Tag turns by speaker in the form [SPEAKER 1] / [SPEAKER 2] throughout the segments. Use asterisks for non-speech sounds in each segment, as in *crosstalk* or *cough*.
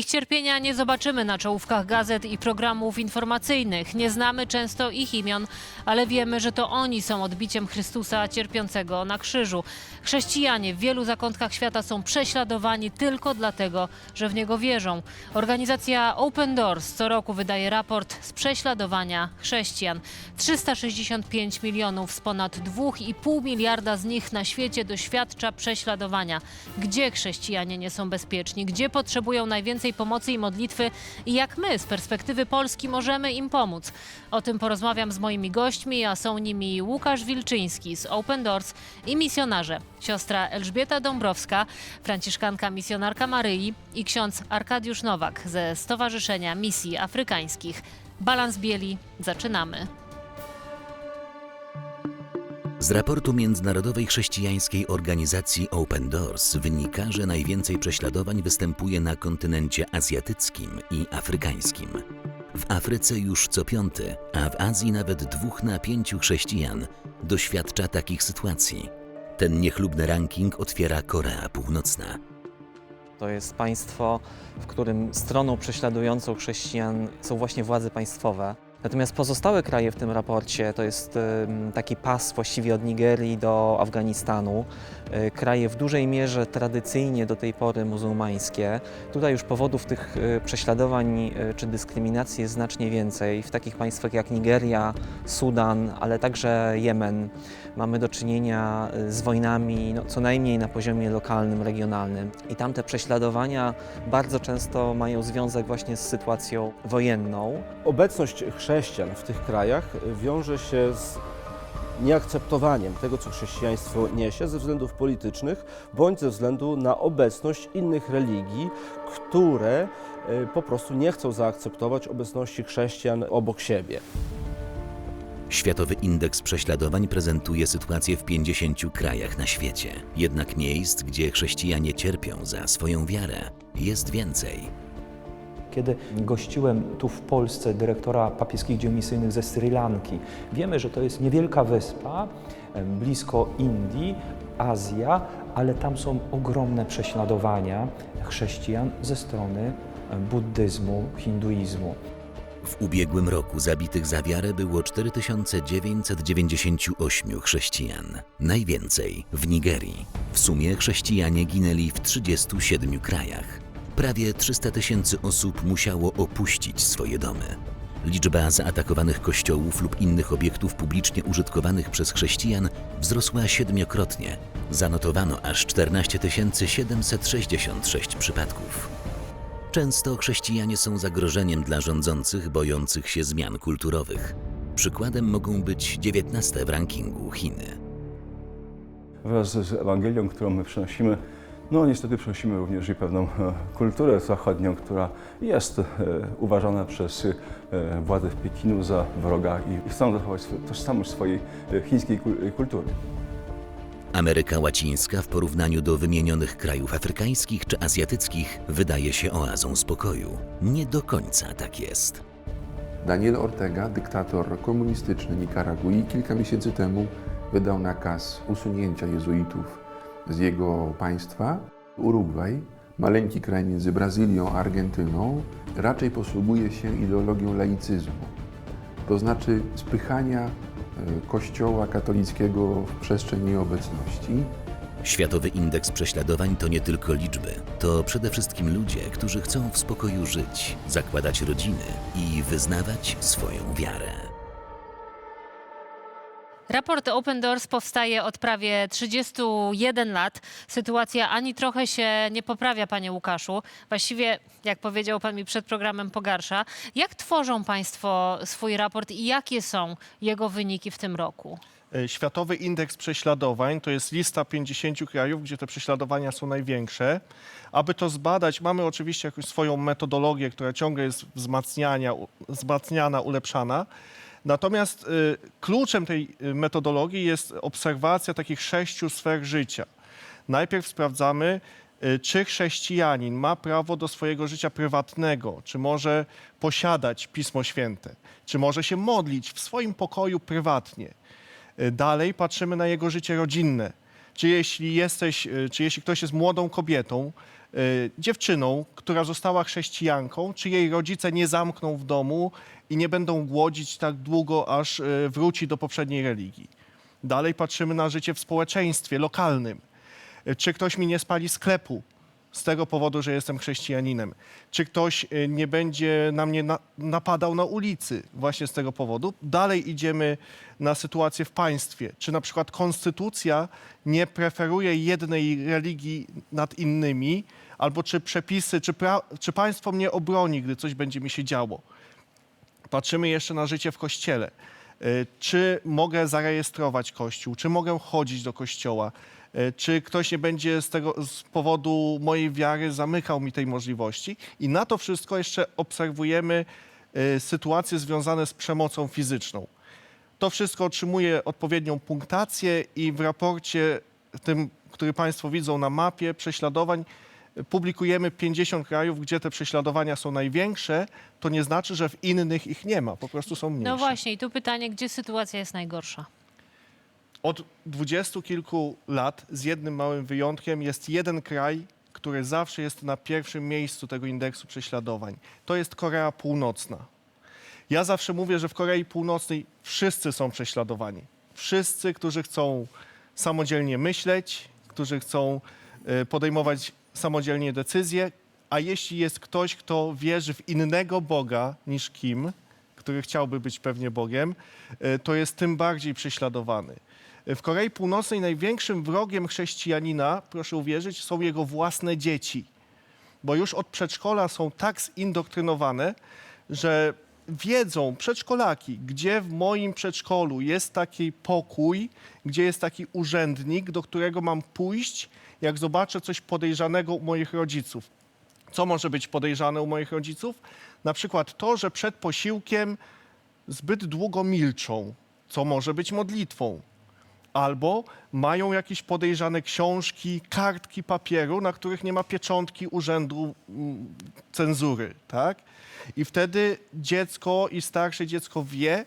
[SPEAKER 1] Ich cierpienia nie zobaczymy na czołówkach gazet i programów informacyjnych. Nie znamy często ich imion, ale wiemy, że to oni są odbiciem Chrystusa cierpiącego na krzyżu. Chrześcijanie w wielu zakątkach świata są prześladowani tylko dlatego, że w niego wierzą. Organizacja Open Doors co roku wydaje raport z prześladowania chrześcijan. 365 milionów z ponad 2,5 miliarda z nich na świecie doświadcza prześladowania. Gdzie chrześcijanie nie są bezpieczni? Gdzie potrzebują najwięcej pomocy i modlitwy? I jak my z perspektywy Polski możemy im pomóc? O tym porozmawiam z moimi gośćmi, a są nimi Łukasz Wilczyński z Open Doors i misjonarze. Siostra Elżbieta Dąbrowska, franciszkanka misjonarka Maryi i ksiądz Arkadiusz Nowak ze Stowarzyszenia Misji Afrykańskich. Balans Bieli, zaczynamy.
[SPEAKER 2] Z raportu Międzynarodowej Chrześcijańskiej Organizacji Open Doors wynika, że najwięcej prześladowań występuje na kontynencie azjatyckim i afrykańskim. W Afryce już co piąty, a w Azji nawet dwóch na pięciu chrześcijan doświadcza takich sytuacji. Ten niechlubny ranking otwiera Korea Północna.
[SPEAKER 3] To jest państwo, w którym stroną prześladującą chrześcijan są właśnie władze państwowe. Natomiast pozostałe kraje w tym raporcie to jest taki pas właściwie od Nigerii do Afganistanu. E, Kraje w dużej mierze tradycyjnie do tej pory muzułmańskie. Tutaj już powodów tych e, prześladowań e, czy dyskryminacji jest znacznie więcej. W takich państwach jak Nigeria, Sudan, ale także Jemen mamy do czynienia z wojnami no, co najmniej na poziomie lokalnym, regionalnym. I tamte prześladowania bardzo często mają związek właśnie z sytuacją wojenną.
[SPEAKER 4] Obecność chrześcijan w tych krajach wiąże się z nieakceptowaniem tego, co chrześcijaństwo niesie ze względów politycznych, bądź ze względu na obecność innych religii, które e, po prostu nie chcą zaakceptować obecności chrześcijan obok siebie.
[SPEAKER 2] Światowy Indeks Prześladowań prezentuje sytuację w 50 krajach na świecie. Jednak miejsc, gdzie chrześcijanie cierpią za swoją wiarę, jest więcej.
[SPEAKER 5] Kiedy gościłem tu w Polsce dyrektora papieskich dzieł misyjnych ze Sri Lanki, wiemy, że to jest niewielka wyspa blisko Indii, Azja, ale tam są ogromne prześladowania chrześcijan ze strony buddyzmu, hinduizmu.
[SPEAKER 2] W ubiegłym roku zabitych za wiarę było 4998 chrześcijan. Najwięcej w Nigerii. W sumie chrześcijanie ginęli w 37 krajach. Prawie 300 tysięcy osób musiało opuścić swoje domy. Liczba zaatakowanych kościołów lub innych obiektów publicznie użytkowanych przez chrześcijan wzrosła siedmiokrotnie. Zanotowano aż 14 766 przypadków. Często chrześcijanie są zagrożeniem dla rządzących bojących się zmian kulturowych. Przykładem mogą być 19 w rankingu Chiny.
[SPEAKER 6] Wraz z Ewangelią, którą my przynosimy, no niestety przynosimy również i pewną e, kulturę zachodnią, która jest e, uważana przez e, władze w Pekinu za wroga i chcą zachować tożsamość swojej chińskiej kul- kultury.
[SPEAKER 2] Ameryka Łacińska w porównaniu do wymienionych krajów afrykańskich czy azjatyckich wydaje się oazą spokoju. Nie do końca tak jest.
[SPEAKER 7] Daniel Ortega, dyktator komunistyczny Nikaragui, kilka miesięcy temu wydał nakaz usunięcia jezuitów z jego państwa. Urugwaj, maleńki kraj między Brazylią a Argentyną, raczej posługuje się ideologią laicyzmu, to znaczy spychania e, kościoła katolickiego w przestrzeń nieobecności.
[SPEAKER 2] Światowy indeks prześladowań to nie tylko liczby, to przede wszystkim ludzie, którzy chcą w spokoju żyć, zakładać rodziny i wyznawać swoją wiarę.
[SPEAKER 1] Raport Open Doors powstaje od prawie 31 lat. Sytuacja ani trochę się nie poprawia, panie Łukaszu. Właściwie, jak powiedział pan mi przed programem, pogarsza. Jak tworzą państwo swój raport i jakie są jego wyniki w tym roku?
[SPEAKER 8] E, Światowy indeks prześladowań to jest lista 50 krajów, gdzie te prześladowania są największe. Aby to zbadać, mamy oczywiście jakąś swoją metodologię, która ciągle jest wzmacniana, ulepszana. Natomiast y, kluczem tej y, metodologii jest obserwacja takich sześciu sfer życia. Najpierw sprawdzamy, y, czy chrześcijanin ma prawo do swojego życia prywatnego, czy może posiadać Pismo Święte, czy może się modlić w swoim pokoju prywatnie. Dalej patrzymy na jego życie rodzinne. czy jeśli jesteś, czy jeśli ktoś jest młodą kobietą, dziewczyną, która została chrześcijanką, czy jej rodzice nie zamkną w domu i nie będą głodzić tak długo, aż y, wróci do poprzedniej religii. Dalej patrzymy na życie w społeczeństwie lokalnym. Y, Czy ktoś mi nie spali sklepu z tego powodu, że jestem chrześcijaninem? Czy ktoś y, nie będzie na mnie na, napadał na ulicy właśnie z tego powodu? Dalej idziemy na sytuację w państwie. Czy na przykład konstytucja nie preferuje jednej religii nad innymi? Albo czy przepisy, czy, pra, czy państwo mnie obroni, gdy coś będzie mi się działo? Patrzymy jeszcze na życie w kościele. Y, Czy mogę zarejestrować kościół? Czy mogę chodzić do kościoła? Y, Czy ktoś nie będzie z tego z powodu mojej wiary zamykał mi tej możliwości? I na to wszystko jeszcze obserwujemy y, sytuacje związane z przemocą fizyczną. To wszystko otrzymuje odpowiednią punktację i w raporcie tym, który Państwo widzą na mapie prześladowań, publikujemy 50 krajów, gdzie te prześladowania są największe. To nie znaczy, że w innych ich nie ma, po prostu są mniejsze.
[SPEAKER 1] No właśnie, i tu pytanie, gdzie sytuacja jest najgorsza?
[SPEAKER 8] Od dwudziestu kilku lat, z jednym małym wyjątkiem, jest jeden kraj, który zawsze jest na pierwszym miejscu tego indeksu prześladowań. To jest Korea Północna. Ja zawsze mówię, że w Korei Północnej wszyscy są prześladowani. Wszyscy, którzy chcą samodzielnie myśleć, którzy chcą e, podejmować samodzielnie decyzje, a jeśli jest ktoś, kto wierzy w innego Boga niż Kim, który chciałby być pewnie Bogiem, e, to jest tym bardziej prześladowany. W Korei Północnej największym wrogiem chrześcijanina, proszę uwierzyć, są jego własne dzieci. Bo już od przedszkola są tak zindoktrynowane, że wiedzą przedszkolaki, gdzie w moim przedszkolu jest taki pokój, gdzie jest taki urzędnik, do którego mam pójść, jak zobaczę coś podejrzanego u moich rodziców. Co może być podejrzane u moich rodziców? Na przykład to, że przed posiłkiem zbyt długo milczą, co może być modlitwą. Albo mają jakieś podejrzane książki, kartki papieru, na których nie ma pieczątki urzędu mm, cenzury, tak? I wtedy dziecko i starsze dziecko wie,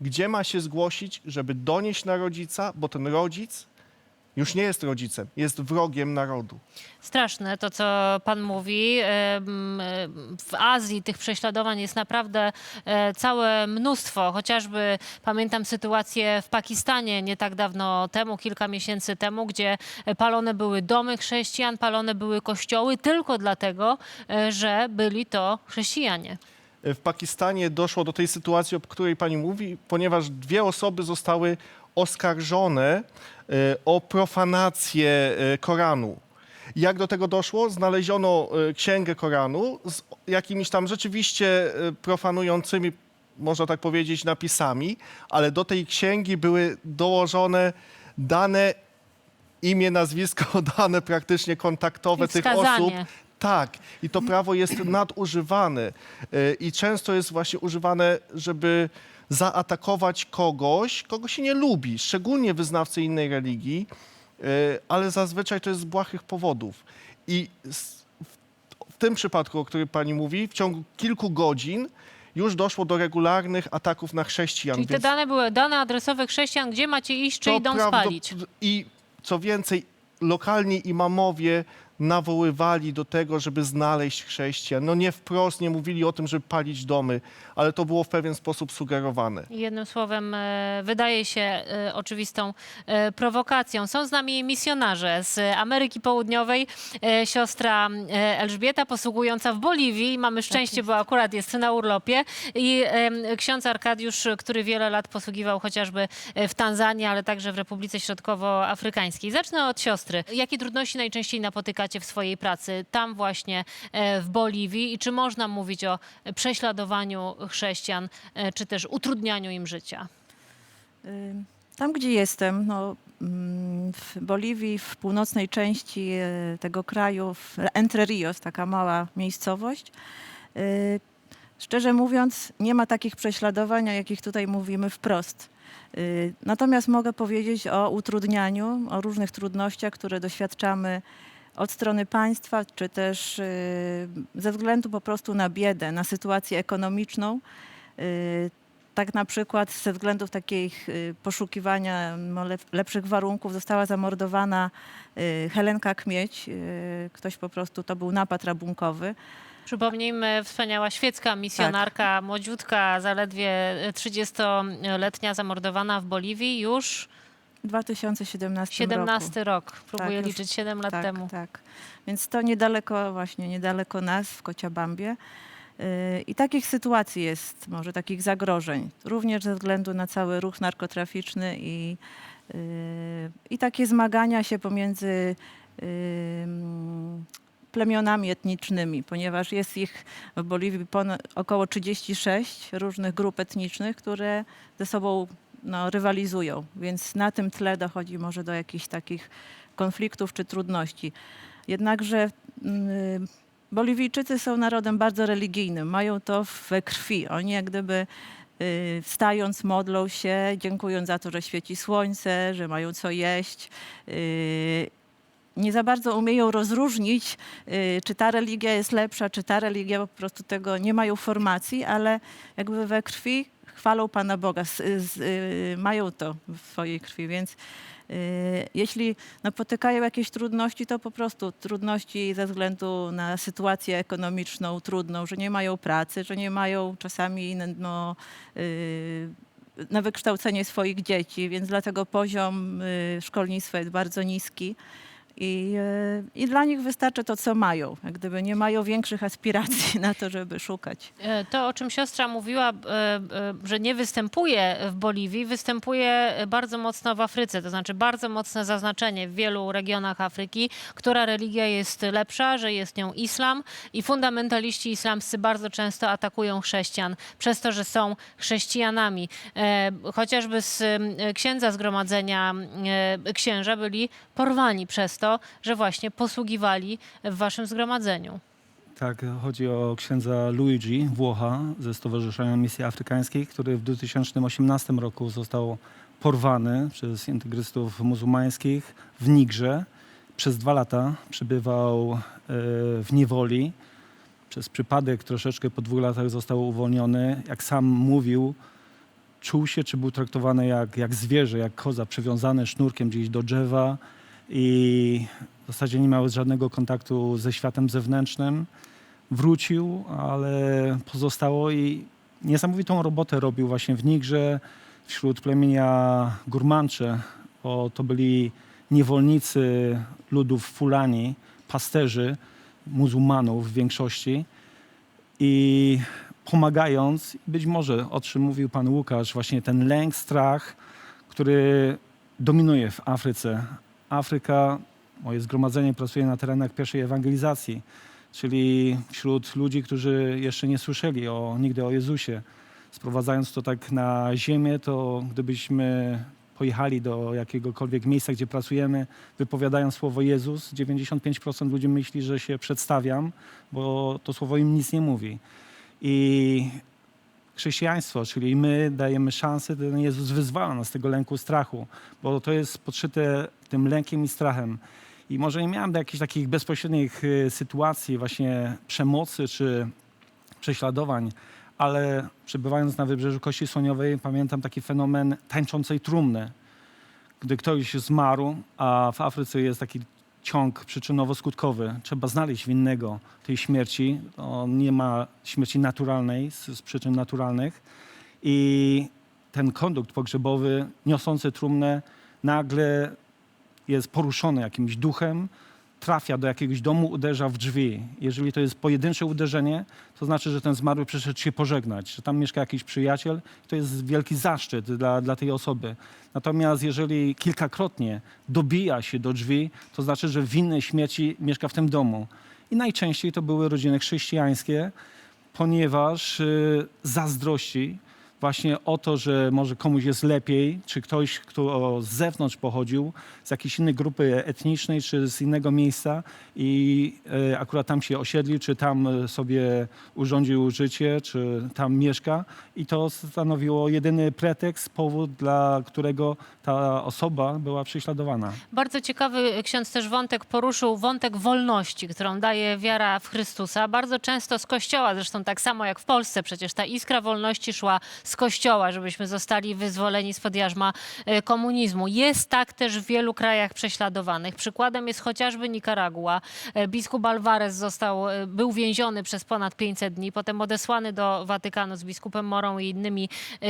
[SPEAKER 8] gdzie ma się zgłosić, żeby donieść na rodzica, bo ten rodzic już nie jest rodzicem, jest wrogiem narodu.
[SPEAKER 1] Straszne to, co pan mówi. Em, W Azji tych prześladowań jest naprawdę e, całe mnóstwo. Chociażby pamiętam sytuację w Pakistanie nie tak dawno temu, kilka miesięcy temu, gdzie palone były domy chrześcijan, palone były kościoły tylko dlatego, e, że byli to chrześcijanie.
[SPEAKER 8] w Pakistanie doszło do tej sytuacji, o której pani mówi, ponieważ dwie osoby zostały oskarżone o profanację e, Koranu. Jak do tego doszło? Znaleziono e, księgę Koranu z jakimiś tam rzeczywiście e, profanującymi, można tak powiedzieć, napisami, ale do tej księgi były dołożone dane, imię, nazwisko, *laughs* dane praktycznie kontaktowe tych osób. Tak, i to prawo jest nadużywane i często jest właśnie używane, żeby zaatakować kogoś, kogo się nie lubi, szczególnie wyznawcy innej religii, y, ale zazwyczaj to jest z błahych powodów. I w- tym przypadku, o którym pani mówi, w ciągu kilku godzin już doszło do regularnych ataków na chrześcijan.
[SPEAKER 1] Czyli te dane były dane adresowe chrześcijan, gdzie macie iść, czy idą spalić.
[SPEAKER 8] I co więcej, lokalni imamowie nawoływali do tego, żeby znaleźć chrześcijan. No nie wprost, nie mówili o tym, żeby palić domy, ale to było w pewien sposób sugerowane.
[SPEAKER 1] Jednym słowem, e, wydaje się e, oczywistą e, prowokacją. Są z nami misjonarze z Ameryki Południowej. E, Siostra e, Elżbieta, posługująca w Boliwii. Mamy szczęście, bo akurat jest na urlopie. I ksiądz Arkadiusz, który wiele lat posługiwał chociażby e, w Tanzanii, ale także w Republice Środkowoafrykańskiej. Zacznę od siostry. Jakie trudności najczęściej napotykacie w swojej pracy tam właśnie e, w Boliwii i czy można mówić o prześladowaniu chrześcijan, e, czy też utrudnianiu im życia?
[SPEAKER 9] Tam, gdzie jestem, no, mm, w Boliwii, w północnej części e, tego kraju, w Entre Rios, taka mała miejscowość, y, szczerze mówiąc, nie ma takich prześladowań, o jakich tutaj mówimy wprost. Y, Natomiast mogę powiedzieć o utrudnianiu, o różnych trudnościach, które doświadczamy od strony państwa, czy też y, ze względu po prostu na biedę, na sytuację ekonomiczną. Y, tak na przykład ze względów takich y, poszukiwania lep- lepszych warunków została zamordowana Helenka Kmieć. Ktoś po prostu, to był napad rabunkowy.
[SPEAKER 1] Przypomnijmy, wspaniała świecka misjonarka, młodziutka, zaledwie 30-letnia, zamordowana w Boliwii już
[SPEAKER 9] 2017
[SPEAKER 1] 17
[SPEAKER 9] roku.
[SPEAKER 1] rok. Próbuję
[SPEAKER 9] już-
[SPEAKER 1] liczyć 7 lat
[SPEAKER 9] tak,
[SPEAKER 1] temu.
[SPEAKER 9] Tak, Więc to niedaleko, właśnie niedaleko nas, w Kociabambie. Yy, I takich sytuacji jest, może takich zagrożeń, również ze względu na cały ruch narkotraficzny i, yy, i takie zmagania się pomiędzy yy, plemionami etnicznymi, ponieważ jest ich w Boliwii około 36 różnych grup etnicznych, które ze sobą no, rywalizują, więc na tym tle dochodzi może do jakichś takich konfliktów czy trudności. Jednakże mm, Boliwijczycy są narodem bardzo religijnym, mają to we krwi. Oni jak gdyby y, wstając modlą się, dziękując za to, że świeci słońce, że mają co jeść. Y, Nie za bardzo umieją rozróżnić, y, czy ta religia jest lepsza, czy ta religia, po prostu tego nie mają formacji, ale jakby we krwi chwalą Pana Boga, s- z, y, mają to w swojej krwi, więc y, jeśli napotykają jakieś trudności, to po prostu trudności ze względu na sytuację ekonomiczną trudną, że nie mają pracy, że nie mają czasami no, y, na wykształcenie swoich dzieci, więc dlatego poziom szkolnictwa jest bardzo niski. I, y, I dla nich wystarczy to, co mają. Jak gdyby nie mają większych aspiracji *laughs* na to, żeby szukać.
[SPEAKER 1] E, To, o czym siostra mówiła, e, e, że nie występuje w Boliwii, występuje bardzo mocno w Afryce. To znaczy bardzo mocne zaznaczenie w wielu regionach Afryki, która religia jest lepsza, że jest nią islam i fundamentaliści islamscy bardzo często atakują chrześcijan przez to, że są chrześcijanami. E, Chociażby z e, księdza zgromadzenia e, księża byli porwani przez to, że właśnie posługiwali w waszym zgromadzeniu.
[SPEAKER 10] Tak, chodzi o księdza Luigi Włocha ze Stowarzyszenia Misji Afrykańskiej, który w 2018 roku został porwany przez integrystów muzułmańskich w Nigrze. Przez dwa lata przebywał e, w niewoli. Przez przypadek troszeczkę po dwóch latach został uwolniony. Jak sam mówił, czuł się, czy był traktowany jak, jak zwierzę, jak koza, przywiązany sznurkiem gdzieś do drzewa i w zasadzie nie miał żadnego kontaktu ze światem zewnętrznym. Wrócił, ale pozostało i niesamowitą robotę robił właśnie w Nigrze wśród plemienia Gurmancze, bo to byli niewolnicy ludów Fulani, pasterzy, muzułmanów w większości. I pomagając, być może o czym mówił pan Łukasz, właśnie ten lęk, strach, który dominuje w Afryce. Afryka, moje zgromadzenie pracuje na terenach pierwszej ewangelizacji, czyli wśród ludzi, którzy jeszcze nie słyszeli o, nigdy o Jezusie. Sprowadzając to tak na ziemię, to gdybyśmy pojechali do jakiegokolwiek miejsca, gdzie pracujemy, wypowiadając słowo Jezus, 95% ludzi myśli, że się przedstawiam, bo to słowo im nic nie mówi. I chrześcijaństwo, czyli my dajemy szansę, ten Jezus wyzwala nas z tego lęku, strachu, bo to jest podszyte tym lękiem i strachem. I może nie miałem jakichś takich bezpośrednich y, sytuacji właśnie przemocy czy prześladowań, ale przebywając na wybrzeżu Kości Słoniowej pamiętam taki fenomen tańczącej trumny. Gdy ktoś zmarł, a w Afryce jest taki ciąg przyczynowo-skutkowy. Trzeba znaleźć winnego tej śmierci. To nie ma śmierci naturalnej z, z przyczyn naturalnych. I ten kondukt pogrzebowy niosący trumnę nagle jest poruszony jakimś duchem, trafia do jakiegoś domu, uderza w drzwi. Jeżeli to jest pojedyncze uderzenie, to znaczy, że ten zmarły przyszedł się pożegnać, że tam mieszka jakiś przyjaciel. To jest wielki zaszczyt dla, dla tej osoby. Natomiast jeżeli kilkakrotnie dobija się do drzwi, to znaczy, że winny śmierci mieszka w tym domu. I najczęściej to były rodziny chrześcijańskie, ponieważ y, zazdrości właśnie o to, że może komuś jest lepiej, czy ktoś, kto z zewnątrz pochodził, z jakiejś innej grupy etnicznej, czy z innego miejsca i e, akurat tam się osiedlił, czy tam e, sobie urządził życie, czy tam mieszka. I to stanowiło jedyny pretekst, powód, dla którego ta osoba była prześladowana.
[SPEAKER 1] Bardzo ciekawy ksiądz też wątek poruszył, wątek wolności, którą daje wiara w Chrystusa. Bardzo często z Kościoła, zresztą tak samo jak w Polsce, przecież ta iskra wolności szła z kościoła, żebyśmy zostali wyzwoleni spod jarzma e, komunizmu. Jest tak też w wielu krajach prześladowanych. Przykładem jest chociażby Nikaragua. E, Biskup Alvarez został, e, był więziony przez ponad 500 dni, potem odesłany do Watykanu z biskupem Morą i innymi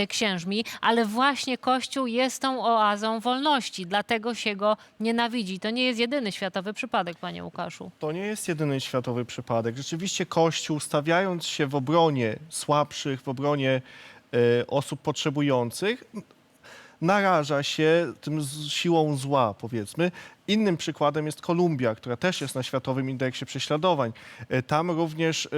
[SPEAKER 1] księżmi, ale właśnie Kościół jest tą oazą wolności, dlatego się go nienawidzi. To nie jest jedyny światowy przypadek, panie Łukaszu.
[SPEAKER 8] To nie jest jedyny światowy przypadek. Rzeczywiście Kościół, stawiając się w obronie słabszych, w obronie osób potrzebujących, naraża się tym siłą zła, powiedzmy. Innym przykładem jest Kolumbia, która też jest na Światowym Indeksie Prześladowań. E, Tam również e,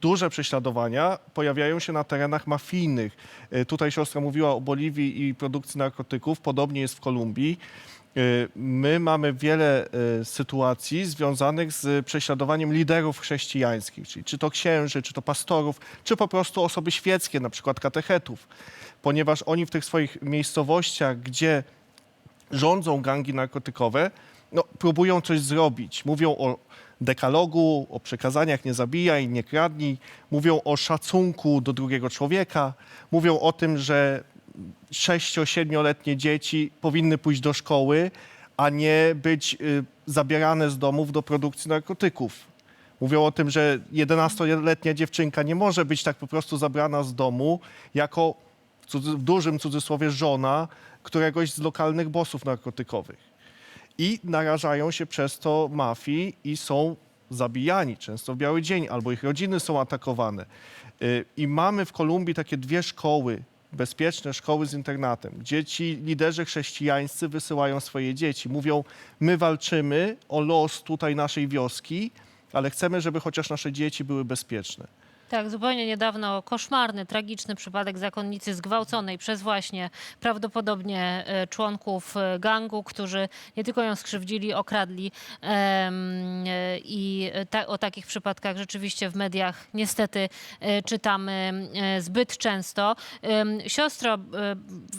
[SPEAKER 8] duże prześladowania pojawiają się na terenach mafijnych. E, Tutaj siostra mówiła o Boliwii i produkcji narkotyków, podobnie jest w Kolumbii. E, My mamy wiele e, sytuacji związanych z prześladowaniem liderów chrześcijańskich, czyli czy to księży, czy to pastorów, czy po prostu osoby świeckie, na przykład katechetów, ponieważ oni w tych swoich miejscowościach, gdzie rządzą gangi narkotykowe, no, próbują coś zrobić. Mówią o dekalogu, o przekazaniach nie zabijaj, nie kradnij, mówią o szacunku do drugiego człowieka, mówią o tym, że 6-7-letnie dzieci powinny pójść do szkoły, a nie być y, zabierane z domów do produkcji narkotyków. Mówią o tym, że 11-letnia dziewczynka nie może być tak po prostu zabrana z domu jako w, w dużym cudzysłowie żona któregoś z lokalnych bossów narkotykowych. I narażają się przez to mafii i są zabijani, często w biały dzień, albo ich rodziny są atakowane. Y, I mamy w Kolumbii takie dwie szkoły, bezpieczne szkoły z internatem, gdzie ci liderzy chrześcijańscy wysyłają swoje dzieci. Mówią, my walczymy o los tutaj naszej wioski, ale chcemy, żeby chociaż nasze dzieci były bezpieczne.
[SPEAKER 1] Tak, zupełnie niedawno koszmarny, tragiczny przypadek zakonnicy zgwałconej przez właśnie prawdopodobnie e, członków e, gangu, którzy nie tylko ją skrzywdzili, okradli e, i ta, o takich przypadkach rzeczywiście w mediach niestety czytamy zbyt często. Siostro,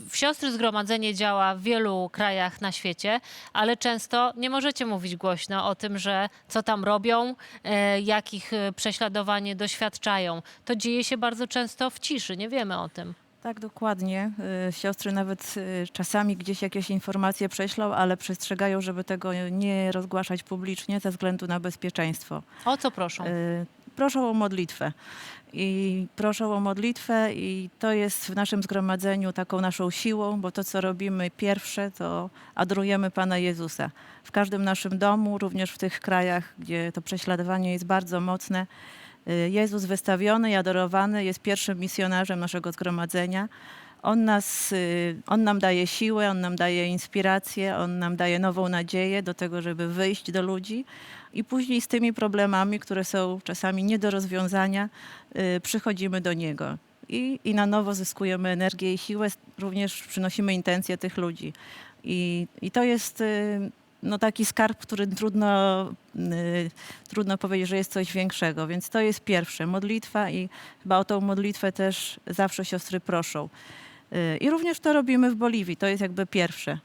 [SPEAKER 1] w siostry zgromadzenie działa w wielu krajach na świecie, ale często nie możecie mówić głośno o tym, że co tam robią, jakich e, prześladowań doświadczają. To dzieje się bardzo często w ciszy, nie wiemy o tym.
[SPEAKER 9] Tak, dokładnie. Y, Siostry nawet y, czasami gdzieś jakieś informacje prześlą, ale przestrzegają, żeby tego nie rozgłaszać publicznie ze względu na bezpieczeństwo.
[SPEAKER 1] O co proszą?
[SPEAKER 9] Y, Proszą o modlitwę. I proszą o modlitwę i to jest w naszym zgromadzeniu taką naszą siłą, bo to, co robimy pierwsze, to adorujemy Pana Jezusa. W każdym naszym domu, również w tych krajach, gdzie to prześladowanie jest bardzo mocne, Jezus wystawiony i adorowany jest pierwszym misjonarzem naszego zgromadzenia. On, nas, y, on nam daje siłę, on nam daje inspirację, on nam daje nową nadzieję do tego, żeby wyjść do ludzi. I później z tymi problemami, które są czasami nie do rozwiązania, y, przychodzimy do Niego. I, I na nowo zyskujemy energię i siłę, również przynosimy intencje tych ludzi. I, i to jest y, no, taki skarb, który trudno, y, trudno powiedzieć, że jest coś większego. Więc to jest pierwsze, modlitwa i chyba o tą modlitwę też zawsze siostry proszą. Y, I również to robimy w Boliwii, to jest jakby pierwsze.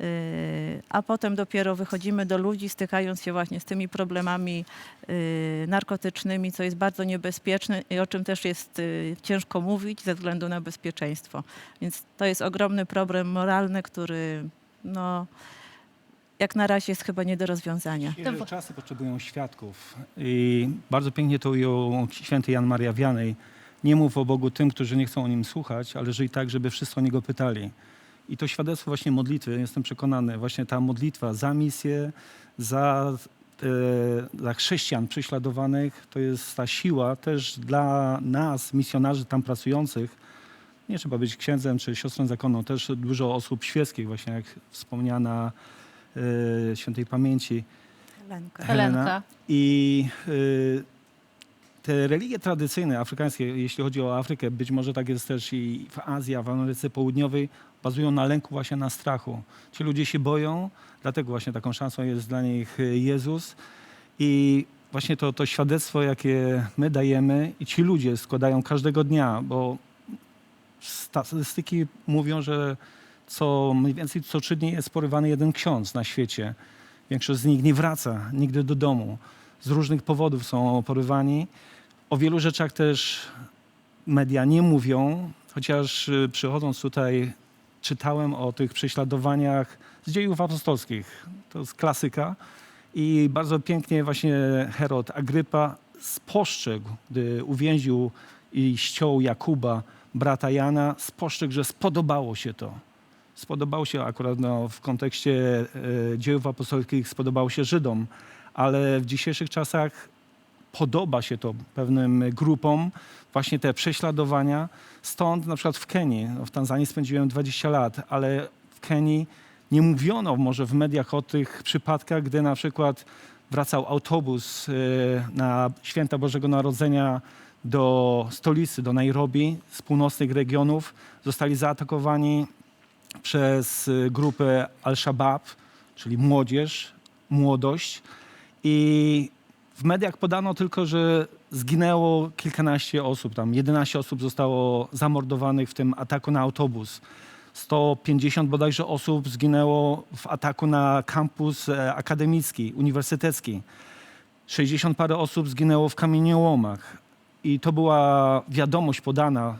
[SPEAKER 9] Y, A potem dopiero wychodzimy do ludzi, stykając się właśnie z tymi problemami y, narkotycznymi, co jest bardzo niebezpieczne i o czym też jest y, ciężko mówić ze względu na bezpieczeństwo. Więc to jest ogromny problem moralny, który no, jak na razie jest chyba nie do rozwiązania.
[SPEAKER 10] Dzisiejsze czasy potrzebują świadków. I bardzo pięknie to ujął święty Jan Maria Wianej. Nie mów o Bogu tym, którzy nie chcą o Nim słuchać, ale żyj tak, żeby wszyscy o Niego pytali. I to świadectwo właśnie modlitwy, jestem przekonany, właśnie ta modlitwa za misję, za, e, chrześcijan prześladowanych, to jest ta siła też dla nas, misjonarzy tam pracujących. Nie trzeba być księdzem czy siostrą zakonną, też dużo osób świeckich, właśnie jak wspomniana e, świętej pamięci.
[SPEAKER 9] Lenka.
[SPEAKER 1] Helenka.
[SPEAKER 10] I y, te religie tradycyjne afrykańskie, jeśli chodzi o Afrykę, być może tak jest też i w Azji, a w Ameryce Południowej, bazują na lęku, właśnie na strachu. Ci ludzie się boją, dlatego właśnie taką szansą jest dla nich y, Jezus. I właśnie to, to świadectwo, jakie my dajemy i ci ludzie składają każdego dnia, bo statystyki mówią, że co mniej więcej co trzy dni jest porywany jeden ksiądz na świecie. Większość z nich nie wraca nigdy do domu. Z różnych powodów są porywani. O wielu rzeczach też media nie mówią, chociaż y, przychodząc tutaj czytałem o tych prześladowaniach z dziejów apostolskich. To jest klasyka. I bardzo pięknie właśnie Herod Agrypa spostrzegł, gdy uwięził i ściął Jakuba, brata Jana, spostrzegł, że spodobało się to. Spodobało się akurat no, w kontekście e, dziejów apostolskich, spodobało się Żydom, ale w dzisiejszych czasach podoba się to pewnym grupom, właśnie te prześladowania. Stąd na przykład w Kenii, no w Tanzanii spędziłem 20 lat, ale w Kenii nie mówiono może w mediach o tych przypadkach, gdy na przykład wracał autobus e, na święta Bożego Narodzenia do stolicy, do Nairobi z północnych regionów. Zostali zaatakowani przez y, grupę Al-Shabaab, czyli młodzież, młodość. I w mediach podano tylko, że zginęło kilkanaście osób, tam 11 osób zostało zamordowanych w tym ataku na autobus. 150 bodajże osób zginęło w ataku na kampus e, akademicki, uniwersytecki. 60 parę osób zginęło w kamieniołomach. I to była wiadomość podana,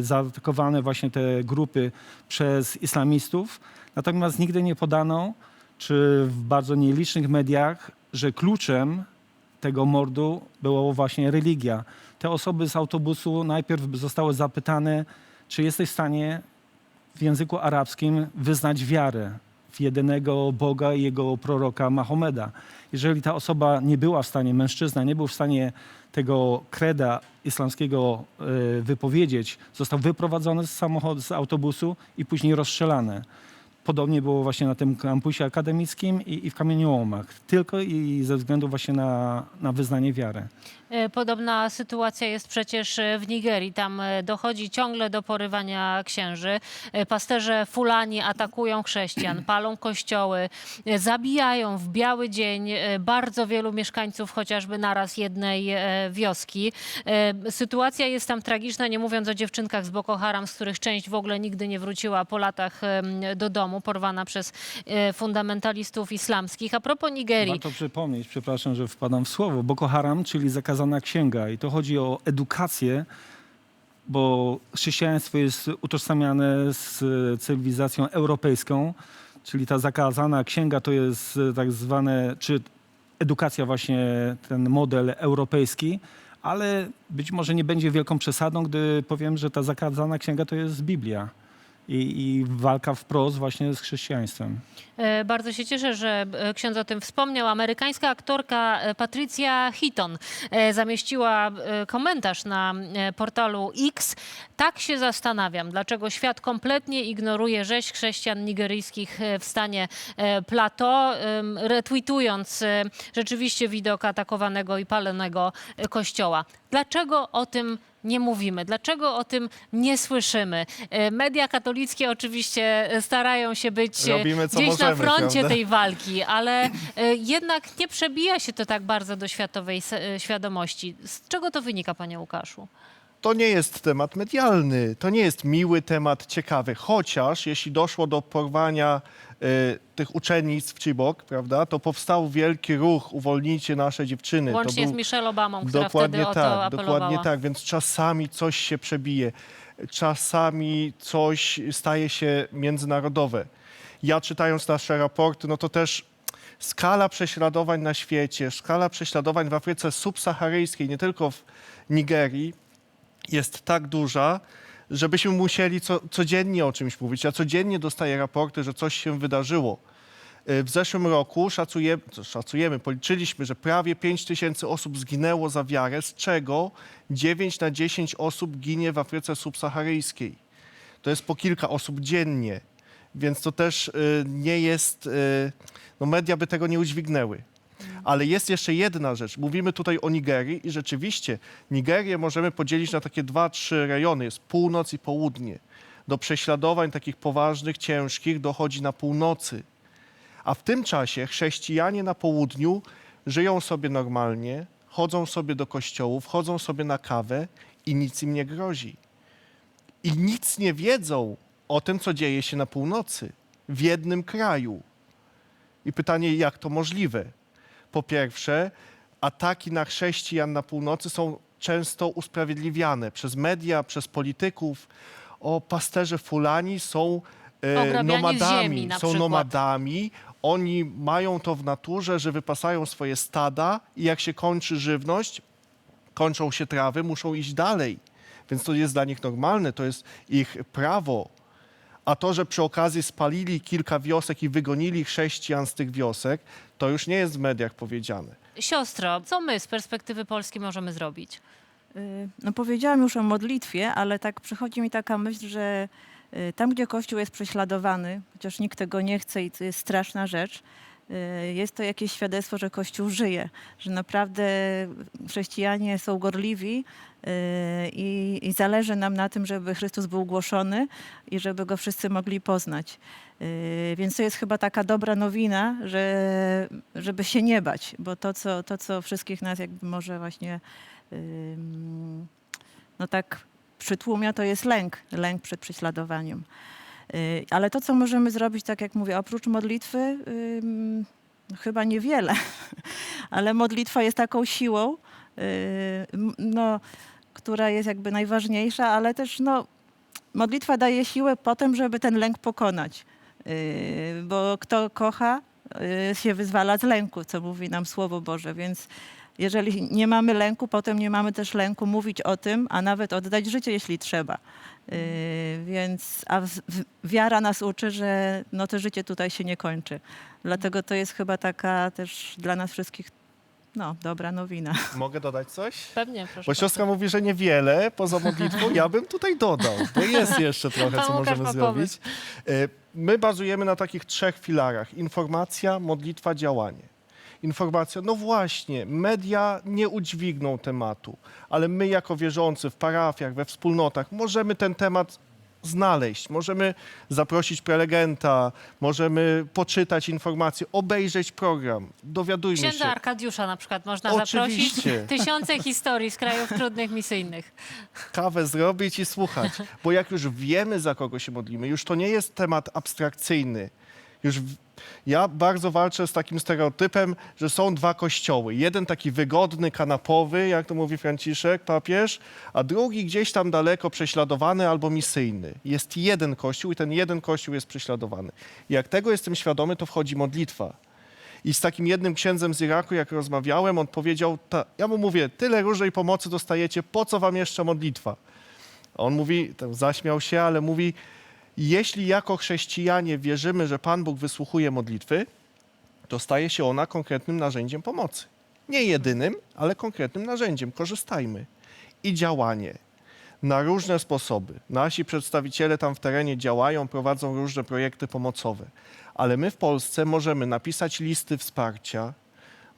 [SPEAKER 10] zaatakowane właśnie te grupy przez islamistów. Natomiast nigdy nie podano, czy w bardzo nielicznych mediach, że kluczem tego mordu była właśnie religia. Te osoby z autobusu najpierw zostały zapytane, czy jesteś w stanie w języku arabskim wyznać wiarę jedynego Boga i jego proroka Mahomeda. Jeżeli ta osoba nie była w stanie, mężczyzna nie był w stanie tego kreda islamskiego e, wypowiedzieć, został wyprowadzony z samochodu, z autobusu i później rozstrzelany. Podobnie było właśnie na tym kampusie akademickim i, i w kamieniołomach. Tylko i ze względu właśnie na, na wyznanie wiary.
[SPEAKER 1] E, Podobna sytuacja jest przecież e, w Nigerii. Tam e, dochodzi ciągle do porywania księży. Pasterze Fulani atakują chrześcijan, *clears throat* palą kościoły, zabijają w biały dzień bardzo wielu mieszkańców chociażby naraz jednej wioski. Sytuacja jest tam tragiczna, nie mówiąc o dziewczynkach z Boko Haram, z których część w ogóle nigdy nie wróciła po latach do domu, porwana przez fundamentalistów islamskich. A propos Nigerii,
[SPEAKER 10] Warto przypomnieć, przepraszam, że wpadam w słowo, Boko Haram, czyli zakazana księga. I to chodzi o edukację, bo chrześcijaństwo jest utożsamiane z e, cywilizacją europejską, czyli ta zakazana księga to jest e, tak zwane, czy edukacja właśnie, ten model europejski, ale być może nie będzie wielką przesadą, gdy powiem, że ta zakazana księga to jest Biblia i, i walka wprost właśnie z chrześcijaństwem.
[SPEAKER 1] E, Bardzo się cieszę, że e, ksiądz o tym wspomniał. Amerykańska aktorka e, Patricia Heaton zamieściła komentarz na portalu X. Tak się zastanawiam, dlaczego świat kompletnie ignoruje rzeź chrześcijan nigeryjskich w stanie e, em, retweetując rzeczywiście widok atakowanego i palonego kościoła. Dlaczego o tym nie mówimy? Dlaczego o tym nie słyszymy? E, Media katolickie oczywiście e, starają się być e,
[SPEAKER 8] Robimy, co
[SPEAKER 1] gdzieś na
[SPEAKER 8] możemy,
[SPEAKER 1] froncie
[SPEAKER 8] prawda?
[SPEAKER 1] tej walki, ale e, jednak nie przebija się to tak bardzo do światowej s- e, świadomości. Z czego to wynika, panie Łukaszu?
[SPEAKER 8] To nie jest temat medialny, to nie jest miły temat, ciekawy. Chociaż jeśli doszło do porwania y, tych uczennic w Chibok, prawda, to powstał wielki ruch Uwolnijcie nasze dziewczyny. to
[SPEAKER 1] Łącznie
[SPEAKER 8] był-
[SPEAKER 1] z Michelle Obamą, która
[SPEAKER 8] Dokładnie
[SPEAKER 1] wtedy o to
[SPEAKER 8] tak,
[SPEAKER 1] apelowała.
[SPEAKER 8] dokładnie tak, więc czasami coś się przebije, czasami coś staje się międzynarodowe. Ja czytając nasze raporty, no to też skala prześladowań na świecie, skala prześladowań w Afryce subsaharyjskiej, nie tylko w Nigerii, jest tak duża, żebyśmy musieli co, codziennie o czymś mówić. Ja codziennie dostaję raporty, że coś się wydarzyło. Y, W zeszłym roku szacujemy, szacujemy, policzyliśmy, że prawie 5 tysięcy osób zginęło za wiarę, z czego 9 na 10 osób ginie w Afryce subsaharyjskiej. To jest po kilka osób dziennie, więc to też y, nie jest, y, no media by tego nie udźwignęły. Ale jest jeszcze jedna rzecz. Mówimy tutaj o Nigerii i rzeczywiście Nigerię możemy podzielić na takie dwa, trzy rejony. Jest północ i południe. Do prześladowań takich poważnych, ciężkich dochodzi na północy. A w tym czasie chrześcijanie na południu żyją sobie normalnie, chodzą sobie do kościołów, chodzą sobie na kawę i nic im nie grozi. I nic nie wiedzą o tym, co dzieje się na północy, w jednym kraju. I pytanie, jak to możliwe? Po pierwsze, ataki na chrześcijan na północy są często usprawiedliwiane przez media, przez polityków. O pasterze fulani są e, nomadami,
[SPEAKER 1] ziemi na
[SPEAKER 8] są
[SPEAKER 1] przykład.
[SPEAKER 8] nomadami. Oni mają to w naturze, że wypasają swoje stada i jak się kończy żywność, kończą się trawy, muszą iść dalej. Więc to jest dla nich normalne, to jest ich prawo. A to, że przy okazji spalili kilka wiosek i wygonili chrześcijan z tych wiosek, to już nie jest w mediach powiedziane.
[SPEAKER 1] Siostro, co my z perspektywy Polski możemy zrobić?
[SPEAKER 9] Y, No powiedziałam już o modlitwie, ale tak przychodzi mi taka myśl, że y, tam, gdzie Kościół jest prześladowany, chociaż nikt tego nie chce i to jest straszna rzecz, jest to jakieś świadectwo, że Kościół żyje, że naprawdę chrześcijanie są gorliwi y, i, i zależy nam na tym, żeby Chrystus był głoszony i żeby go wszyscy mogli poznać. Y, Więc to jest chyba taka dobra nowina, że, żeby się nie bać, bo to co, to, co wszystkich nas jakby może właśnie no tak przytłumia, to jest lęk, lęk przed prześladowaniem. Y, Ale to, co możemy zrobić, tak jak mówię, oprócz modlitwy, chyba niewiele, *laughs* ale modlitwa jest taką siłą, y, no, która jest jakby najważniejsza, ale też no, modlitwa daje siłę potem, żeby ten lęk pokonać. Y, Bo kto kocha, się wyzwala z lęku, co mówi nam Słowo Boże, więc jeżeli nie mamy lęku, potem nie mamy też lęku mówić o tym, a nawet oddać życie, jeśli trzeba. Yy, więc a w, w, wiara nas uczy, że no to życie tutaj się nie kończy. Dlatego to jest chyba taka też dla nas wszystkich no, dobra nowina. *laughs*
[SPEAKER 8] Mogę dodać coś?
[SPEAKER 1] Pewnie, proszę.
[SPEAKER 8] Bo siostra mówi, że niewiele poza modlitwą. Ja bym tutaj dodał, bo jest jeszcze trochę,
[SPEAKER 1] Pan
[SPEAKER 8] co
[SPEAKER 1] Łukasz
[SPEAKER 8] możemy
[SPEAKER 1] ma
[SPEAKER 8] zrobić. E, My bazujemy na takich trzech filarach. Informacja, modlitwa, działanie. Informacja, no właśnie, media nie udźwigną tematu, ale my jako wierzący w parafiach, we wspólnotach możemy ten temat znaleźć, możemy zaprosić prelegenta, możemy poczytać informacje, obejrzeć program, dowiadujmy
[SPEAKER 1] Księdza
[SPEAKER 8] się.
[SPEAKER 1] Arkadiusza na przykład można
[SPEAKER 8] Oczywiście.
[SPEAKER 1] zaprosić. *laughs* Tysiące historii z krajów trudnych misyjnych.
[SPEAKER 8] kawę zrobić i słuchać. Bo jak już wiemy, za kogo się modlimy, już to nie jest temat abstrakcyjny. Już. Ja bardzo walczę z takim stereotypem, że są dwa kościoły. Jeden taki wygodny, kanapowy, jak to mówi Franciszek, papież, a drugi gdzieś tam daleko prześladowany albo misyjny. Jest jeden kościół i ten jeden kościół jest prześladowany. I jak tego jestem świadomy, to wchodzi modlitwa. I z takim jednym księdzem z Iraku, jak rozmawiałem, on powiedział, ta, ja mu mówię, tyle różnej pomocy dostajecie, po co wam jeszcze modlitwa? On mówi, zaśmiał się, ale mówi, jeśli jako chrześcijanie wierzymy, że Pan Bóg wysłuchuje modlitwy, to staje się ona konkretnym narzędziem pomocy. Nie jedynym, ale konkretnym narzędziem. Korzystajmy. I działanie na różne sposoby. Nasi przedstawiciele tam w terenie działają, prowadzą różne projekty pomocowe, ale my w Polsce możemy napisać listy wsparcia,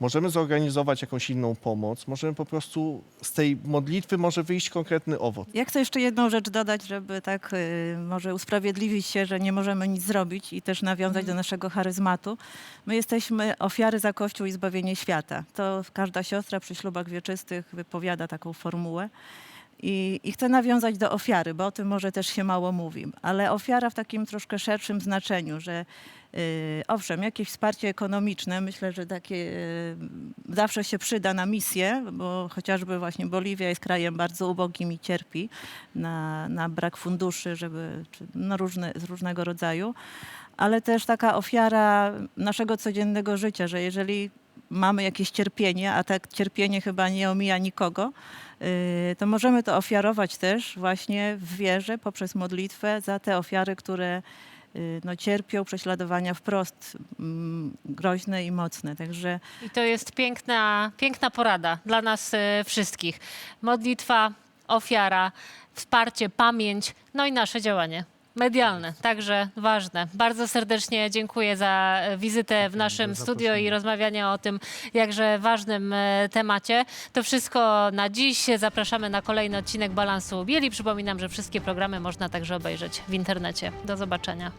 [SPEAKER 8] możemy zorganizować jakąś inną pomoc, możemy po prostu z tej modlitwy może wyjść konkretny owoc.
[SPEAKER 9] Ja chcę jeszcze jedną rzecz dodać, żeby tak y, może usprawiedliwić się, że nie możemy nic zrobić i też nawiązać do naszego charyzmatu. My jesteśmy ofiary za Kościół i zbawienie świata. To każda siostra przy ślubach wieczystych wypowiada taką formułę. I, I chcę nawiązać do ofiary, bo o tym może też się mało mówi, ale ofiara w takim troszkę szerszym znaczeniu, że owszem, jakieś wsparcie ekonomiczne, myślę, że takie y, zawsze się przyda na misję, bo chociażby właśnie Boliwia jest krajem bardzo ubogim i cierpi na, na brak funduszy, żeby, no różne, z różnego rodzaju, ale też taka ofiara naszego codziennego życia, że jeżeli mamy jakieś cierpienie, a tak cierpienie chyba nie omija nikogo, y, to możemy to ofiarować też właśnie w wierze poprzez modlitwę za te ofiary, które y, no, cierpią prześladowania wprost mm, groźne i mocne. Także
[SPEAKER 1] I to jest piękna, piękna porada dla nas e, wszystkich. Modlitwa, ofiara, wsparcie, pamięć, no i nasze działanie. Medialne, także ważne. Bardzo serdecznie dziękuję za e, wizytę w naszym studio i rozmawianie o tym jakże ważnym e, temacie. To wszystko na dziś. Zapraszamy na kolejny odcinek Balansu Bieli. Przypominam, że wszystkie programy można także obejrzeć w internecie. Do zobaczenia.